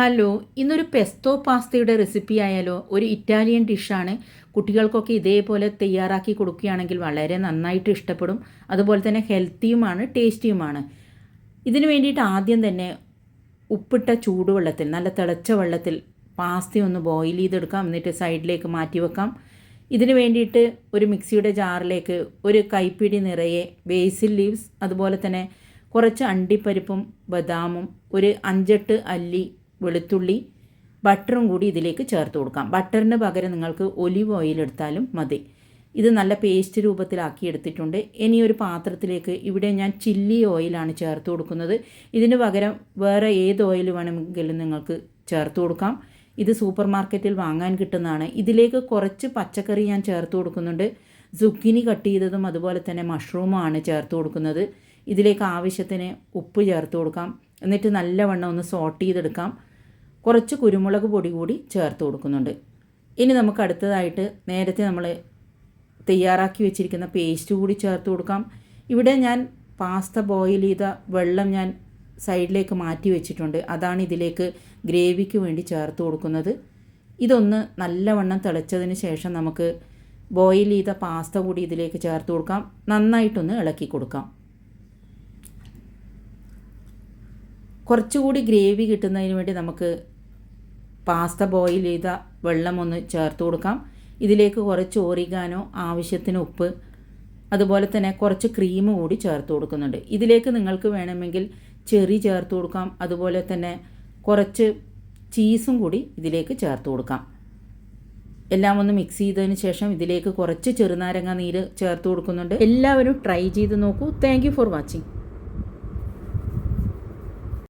Hello ഇന്നൊരു pesto പാസ്തയുടെ recipe ആയാലോ ഒരു ഇറ്റാലിയൻ ഡിഷാണ് കുട്ടികൾക്കൊക്കെ ഇതേപോലെ തയ്യാറാക്കി കൊടുക്കുകയാണെങ്കിൽ വളരെ നന്നായിട്ട് ഇഷ്ടപ്പെടും. അതുപോലെ തന്നെ ഹെൽത്തിയുമാണ് ടേസ്റ്റിയുമാണ് ഇതിനു വേണ്ടിയിട്ട് ആദ്യം തന്നെ ഉപ്പിട്ട ചൂടുവെള്ളത്തിൽ നല്ല തിളച്ച വെള്ളത്തിൽ പാസ്ത ഒന്ന് ബോയിൽ ചെയ്തെടുക്കാം. എന്നിട്ട് സൈഡിലേക്ക് മാറ്റി വെക്കാം. ഇതിന് വേണ്ടിയിട്ട് ഒരു മിക്സിയുടെ ജാറിലേക്ക് ഒരു കൈപ്പിടി നിറയെ ബേസിൽ ലീവ്സ് അതുപോലെ തന്നെ കുറച്ച് അണ്ടിപ്പരിപ്പും ബദാമും ഒരു അഞ്ചെട്ട് അല്ലി വെളുത്തുള്ളി ബട്ടറും കൂടി ഇതിലേക്ക് ചേർത്ത് കൊടുക്കാം. ബട്ടറിന് പകരം നിങ്ങൾക്ക് ഒലിവ് ഓയിൽ എടുത്താലും മതി. ഇത് നല്ല പേസ്റ്റ് രൂപത്തിലാക്കി എടുത്തിട്ടുണ്ട്. ഇനി ഒരു പാത്രത്തിലേക്ക് ഇവിടെ ഞാൻ ചില്ലി ഓയിലാണ് ചേർത്ത് കൊടുക്കുന്നത്. ഇതിന് പകരം വേറെ ഏത് ഓയിൽ വേണമെങ്കിലും നിങ്ങൾക്ക് ചേർത്ത് കൊടുക്കാം. ഇത് സൂപ്പർ മാർക്കറ്റിൽ വാങ്ങാൻ കിട്ടുന്നതാണ്. ഇതിലേക്ക് കുറച്ച് പച്ചക്കറി ഞാൻ ചേർത്ത് കൊടുക്കുന്നുണ്ട്. സുക്കിനി കട്ട് ചെയ്തതും അതുപോലെ തന്നെ മഷ്റൂമാണ് ചേർത്ത് കൊടുക്കുന്നത്. ഇതിലേക്ക് ആവശ്യത്തിന് ഉപ്പ് ചേർത്ത് കൊടുക്കാം. എന്നിട്ട് നല്ലവണ്ണം ഒന്ന് സോട്ട് ചെയ്തെടുക്കാം. കുറച്ച് കുരുമുളക് പൊടി കൂടി ചേർത്ത് കൊടുക്കുന്നുണ്ട്. ഇനി നമുക്ക് അടുത്തതായിട്ട് നേരത്തെ നമ്മൾ തയ്യാറാക്കി വെച്ചിരിക്കുന്ന പേസ്റ്റ് കൂടി ചേർത്ത് കൊടുക്കാം. ഇവിടെ ഞാൻ പാസ്ത ബോയിൽ ചെയ്ത വെള്ളം ഞാൻ സൈഡിലേക്ക് മാറ്റി വെച്ചിട്ടുണ്ട്. അതാണ് ഇതിലേക്ക് ഗ്രേവിക്ക് വേണ്ടി ചേർത്ത് കൊടുക്കുന്നത്. ഇതൊന്ന് നല്ലവണ്ണം തിളച്ചതിന് ശേഷം നമുക്ക് ബോയിൽ ചെയ്ത പാസ്ത കൂടി ഇതിലേക്ക് ചേർത്ത് കൊടുക്കാം. നന്നായിട്ടൊന്ന് ഇളക്കി കൊടുക്കാം. കുറച്ചുകൂടി ഗ്രേവി കിട്ടുന്നതിന് വേണ്ടി നമുക്ക് പാസ്ത ബോയിൽ ചെയ്ത വെള്ളം ഒന്ന് ചേർത്ത് കൊടുക്കാം. ഇതിലേക്ക് കുറച്ച് ഓറിഗാനോ ആവശ്യത്തിന് ഉപ്പ് അതുപോലെ തന്നെ കുറച്ച് ക്രീം കൂടി ചേർത്ത് കൊടുക്കുന്നുണ്ട്. ഇതിലേക്ക് നിങ്ങൾക്ക് വേണമെങ്കിൽ ചെറി ചേർത്ത് കൊടുക്കാം. അതുപോലെ തന്നെ കുറച്ച് ചീസും കൂടി ഇതിലേക്ക് ചേർത്ത് കൊടുക്കാം. എല്ലാം ഒന്ന് മിക്സ് ചെയ്തതിന് ശേഷം ഇതിലേക്ക് കുറച്ച് ചെറുനാരങ്ങ നീര് ചേർത്ത് കൊടുക്കുന്നുണ്ട്. എല്ലാവരും ട്രൈ ചെയ്ത് നോക്കൂ. Thank for watching